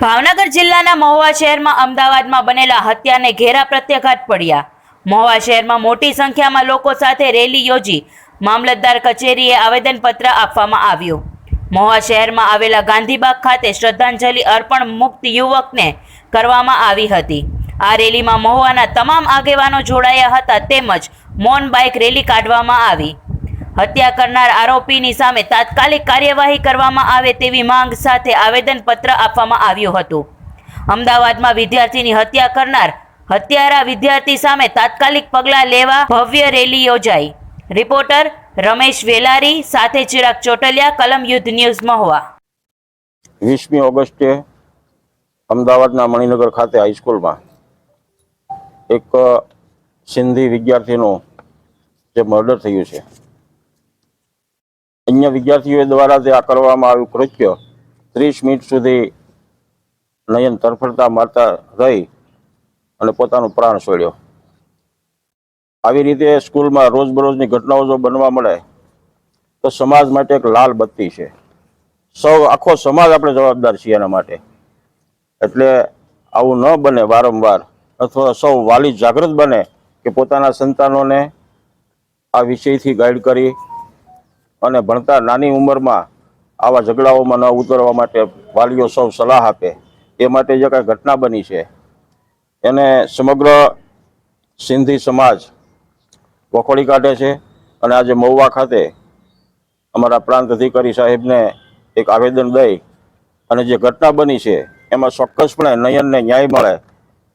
ભાવનગર જિલ્લાના મહુવા શહેરમાં અમદાવાદમાં બનેલા હત્યાને ઘેરા પ્રત્યાઘાત પડ્યા. મહુવા શહેરમાં મોટી સંખ્યામાં લોકો સાથે રેલી યોજી મામલતદાર કચેરીએ આવેદનપત્ર આપવામાં આવ્યું. મહુવા શહેરમાં આવેલા ગાંધીબાગ ખાતે શ્રદ્ધાંજલિ અર્પણ મુક્ત યુવકને કરવામાં આવી હતી. આ રેલીમાં મહુવાના તમામ આગેવાનો જોડાયા હતા તેમજ મૌન બાઇક રેલી કાઢવામાં આવી. હત્યા કરનાર આરોપીની સામે તાત્કાલિક કાર્યવાહી કરવામાં આવે તેવી માંગ સાથે આવેદનપત્ર આપવામાં આવ્યું હતું. અમદાવાદમાં વિદ્યાર્થીની હત્યા કરનાર હત્યારા વિદ્યાર્થી સામે તાત્કાલિક પગલાં લેવા ભવ્ય રેલી યોજાઈ. રિપોર્ટર રમેશ વેલારી, સાથે ચિરાગ ચોટલિયા, કલમ યુદ્ધ ન્યૂઝ મહુવા. વીસમી ઓગસ્ટે અમદાવાદના મણિનગર ખાતે હાઈસ્કૂલમાં એક સિંધી વિદ્યાર્થીનું જે મર્ડર થયું છે અન્ય વિદ્યાર્થીઓ દ્વારા જે આ કરવામાં આવ્યું કૃત્ય, ત્રીસ મિનિટ સુધી નયન તરફડતા મારતા રહી અને પોતાનું પ્રાણ છોડ્યો. આવી રીતે સ્કૂલમાં રોજબરોજની ઘટનાઓ જો બનવા મળે, તો સમાજ માટે એક લાલ બત્તી છે. સૌ, આખો સમાજ આપણે જવાબદાર છીએ એના માટે. એટલે આવું ન બને વારંવાર, અથવા સૌ વાલી જાગૃત બને કે પોતાના સંતાનોને આ વિષયથી ગાઈડ કરી અને ભણતા નાની ઉંમરમાં આવા ઝઘડાઓમાં ન ઉતરવા માટે વાલીઓ સૌ સલાહ આપે. એ માટે જે કાંઈ ઘટના બની છે, એને સમગ્ર સિંધી સમાજ વખોડી કાઢે છે અને આજે મહુવા ખાતે અમારા પ્રાંત અધિકારી સાહેબને એક આવેદન દઈ અને જે ઘટના બની છે, એમાં ચોક્કસપણે નયનને ન્યાય મળે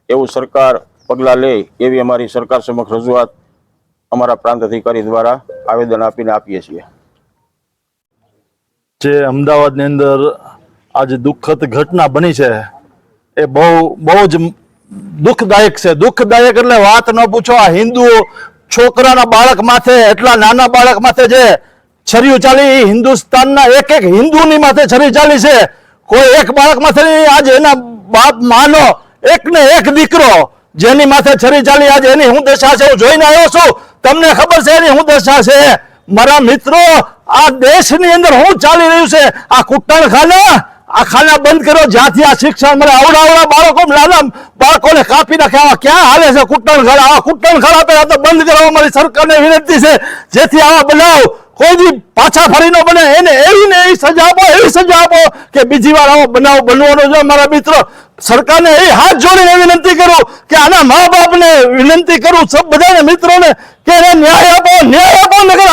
એવું સરકાર પગલાં લે એવી અમારી સરકાર સમક્ષ રજૂઆત અમારા પ્રાંત અધિકારી દ્વારા આવેદન આપીને આપીએ છીએ. જે અમદાવાદની અંદર આજે દુઃખદ ઘટના બની છે, એ બહુ બહુ જ દુઃખદાયક છે. દુઃખદાયક એટલે વાત ન પૂછો, આ હિન્દુઓ છોકરાના બાળક માથે, એટલા નાના બાળક માથે જે છરીઓ ચાલી એ હિન્દુસ્તાનના એક એક હિન્દુની માથે છરી ચાલી છે. કોઈ એક બાળક માથે આજે એના બાપ માનો એક ને એક દીકરો જેની માથે છરી ચાલી, આજે એની હું દશા છે, હું જોઈને આવ્યો છું. તમને ખબર છે એની હું દશા છે? મારા મિત્રો આ દેશની અંદર શું ચાલી રહ્યું છે? આ કુટ્ટણખાના આ ખાના બંધ કરો જ્યાંથી આ શિક્ષણ મળે આવડા બાળકો, નાના બાળકોને કાપી નાખે. આવા ક્યાં હાલે છે કુટ્ટણખાના આવા કુટ્ટણખાના ખાડા પહેલા તો બંધ કરવા મારી સરકારને વિનંતી છે. જેથી આવા બનાવ કોઈ પાછા ફરી ન બને. એને એવી ને એવી સજા આપો, એવી સજા આપો કે બીજી વાર આવો બનાવ બનવાનો છે. મારા મિત્રો, સરકારને એ હાથ જોડીને વિનંતી કરું કે આના મા બાપને વિનંતી કરું. સબ બધાને મિત્રોને કે એને ન્યાય આપો ન્યાય આપો નગર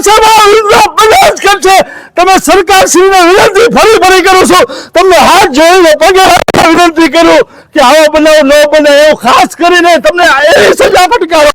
જ કરશે. તમે સરકાર શ્રીને વિનંતી ફરી ફરી કરું છું. તમને હાથ જોઈને પગે વિનંતી કરું કે આવો બનાવ, ન બને એવું ખાસ કરીને તમને એવી સજા ફટકારો.